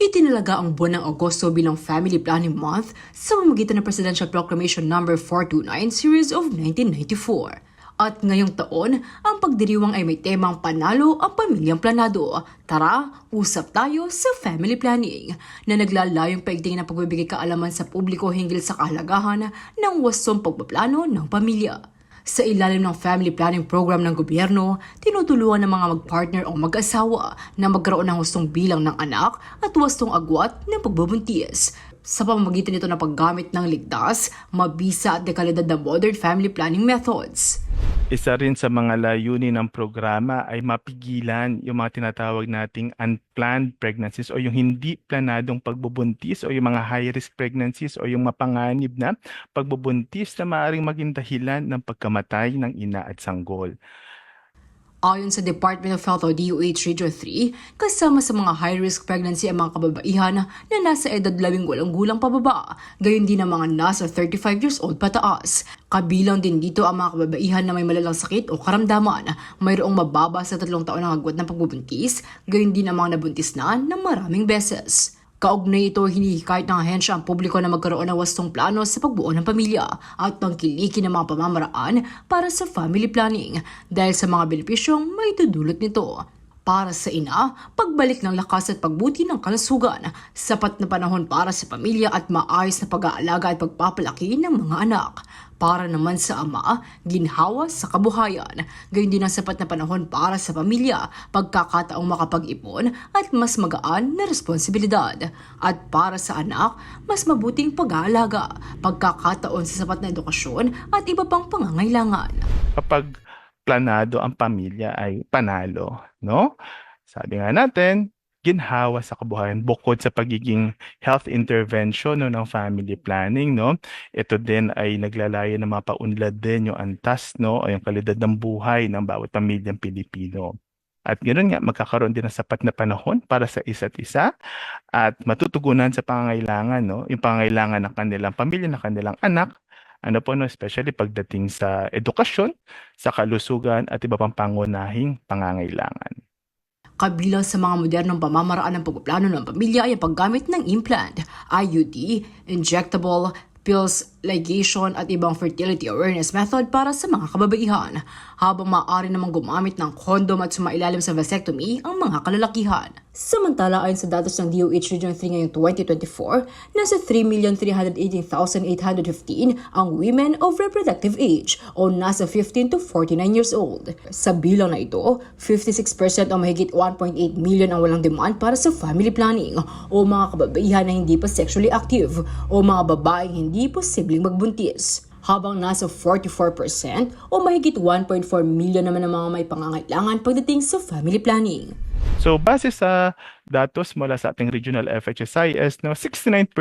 Itinalaga ang buwan ng Agosto bilang Family Planning Month sa pamamagitan ng Presidential Proclamation No. 429 Series of 1994. At ngayong taon, ang pagdiriwang ay may temang panalo ang pamilyang planado. Tara, usap tayo sa family planning na naglalayong paigtingin ng pagbibigay kaalaman sa publiko hinggil sa kahalagahan ng wastong pagpaplano ng pamilya. Sa ilalim ng family planning program ng gobyerno, tinutulungan ng mga mag-partner o mag-asawa na magkaroon ng hustong bilang ng anak at wastong agwat ng pagbubuntis. Sa pamamagitan nito ng paggamit ng ligtas, mabisa at dekalidad na modern family planning methods. Isa rin sa mga layunin ng programa ay mapigilan yung mga tinatawag nating unplanned pregnancies o yung hindi planadong pagbubuntis o yung mga high-risk pregnancies o yung mapanganib na pagbubuntis na maaaring maging dahilan ng pagkamatay ng ina at sanggol. Ayon sa Department of Health o DOH Region 3, kasama sa mga high-risk pregnancy ang mga kababaihan na nasa edad 18 gulang pababa, gayon din ang mga nasa 35 years old pataas. Kabilang din dito ang mga kababaihan na may malalang sakit o karamdaman, mayroong mababa sa tatlong taon ng agwat ng pagbubuntis, gayon din ang mga nabuntis na ng maraming beses. Kaugnay ito, hinihikayat ng ahensya ang publiko na magkaroon ng wastong plano sa pagbuo ng pamilya at tangkilikin ng mga pamamaraan para sa family planning dahil sa mga benepisyong may dudulot nito. Para sa ina, pagbalik ng lakas at pagbuti ng kalusugan, sapat na panahon para sa pamilya at maayos na pag-aalaga at pagpapalaki ng mga anak. Para naman sa ama, ginhawa sa kabuhayan. Gayun din ang sapat na panahon para sa pamilya, pagkakataong makapag-ipon at mas magaan na responsibilidad. At para sa anak, mas mabuting pag-aalaga, pagkakataon sa sapat na edukasyon at iba pang pangangailangan. Kapag planado ang pamilya ay panalo, no? Sabi nga natin, ginhawa sa kabuhayan bukod sa pagiging health intervention no, ng family planning no? Ito din ay naglalayo ng mga paunlad din yung antas no? O yung kalidad ng buhay ng bawat pamilyang Pilipino. At ganoon nga magkakaroon din ng sapat na panahon para sa isa't isa at matutugunan sa pangangailangan no? Yung pangangailangan ng kanilang pamilya ng kanilang anak. Ano po no? Especially pagdating sa edukasyon sa kalusugan at iba pang pangunahing pangangailangan Kabilang sa mga modernong pamamaraan ng pagpaplano ng pamilya ay ang paggamit ng implant, IUD, injectable, pills, ligation at ibang fertility awareness method para sa mga kababaihan, habang maaari namang gumamit ng kondom at sumailalim sa vasectomy ang mga kalalakihan. Samantala ayon sa datos ng DOH Region 3 ngayong 2024, nasa 3,318,815 ang women of reproductive age o nasa 15 to 49 years old. Sa bilang na ito, 56% o mahigit 1.8 million ang walang demand para sa family planning o mga kababaihan na hindi pa sexually active o mga babaeng hindi posibleng magbuntis habang nasa 44% o mahigit 1.4 million naman ang mga may pangangailangan pagdating sa family planning. So base sa datos mula sa ating regional FHSIS, no, 69%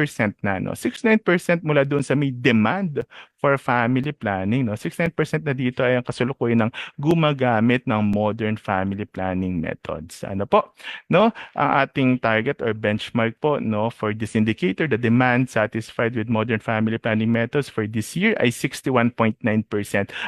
na, no, 69% mula doon sa may demand for family planning, no, 69% na dito ay ang kasulukuyan ng gumagamit ng modern family planning methods. Ano po, no, ang ating target or benchmark po, no, for this indicator, the demand satisfied with modern family planning methods for this year ay 61.9%.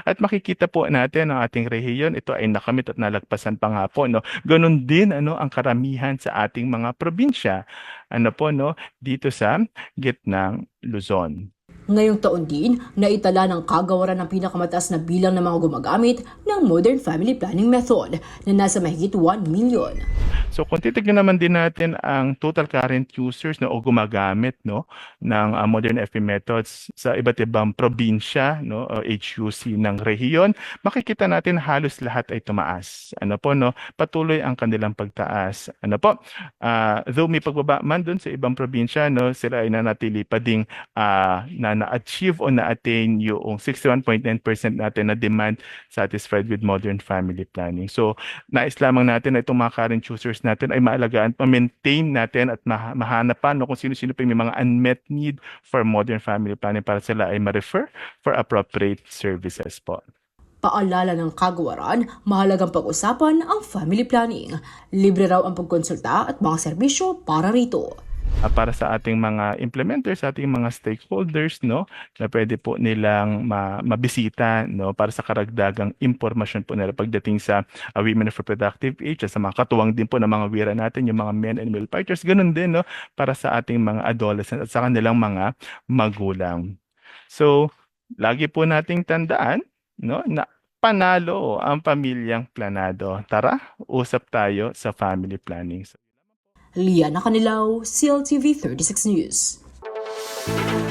At makikita po natin ang ating rehiyon, ito ay nakamit at nalagpasan pa nga po, no. Ganun din ano ang karamihan sa ating mga probinsya. Ano po no dito sa gitnang Luzon. Ngayong taon din, naitala ng kagawaran ng pinakamataas na bilang ng mga gumagamit ng modern family planning method na nasa mahigit 1 million. So kung titignan naman din natin ang total current users no, o gumagamit no, ng uh, modern FP methods sa iba't ibang probinsya no, o HUC ng rehiyon, makikita natin halos lahat ay tumaas. Ano po no, patuloy ang kanilang pagtaas. Ano po? Uh, though may pagbaba man doon sa ibang probinsya no, sila ay nanatili pa ding uh, na na-achieve o na-attain yung 61.9% natin na demand satisfied with modern family planning. So, nais lamang natin na itong mga current users natin ay maalagaan, ma-maintain natin at ma- mahanap no, kung sino-sino pa yung may mga unmet need for modern family planning para sila ay ma-refer for appropriate services po. Paalala ng kagawaran, mahalagang pag-usapan ang family planning. Libre raw ang pagkonsulta at mga serbisyo para rito. Ah, para sa ating mga implementers, ating mga stakeholders, no, na pwede po nilang ma- mabisita, no, para sa karagdagang impormasyon po nila pagdating sa ah, Women of Reproductive Age, at sa mga katuwang din po ng mga wira natin, yung mga men and male fighters, ganun din, no, para sa ating mga adolescent at sa kanilang mga magulang. So, lagi po nating tandaan, no, na panalo ang pamilyang planado. Tara, usap tayo sa family planning. Liana Canilaw, CLTV 36 News.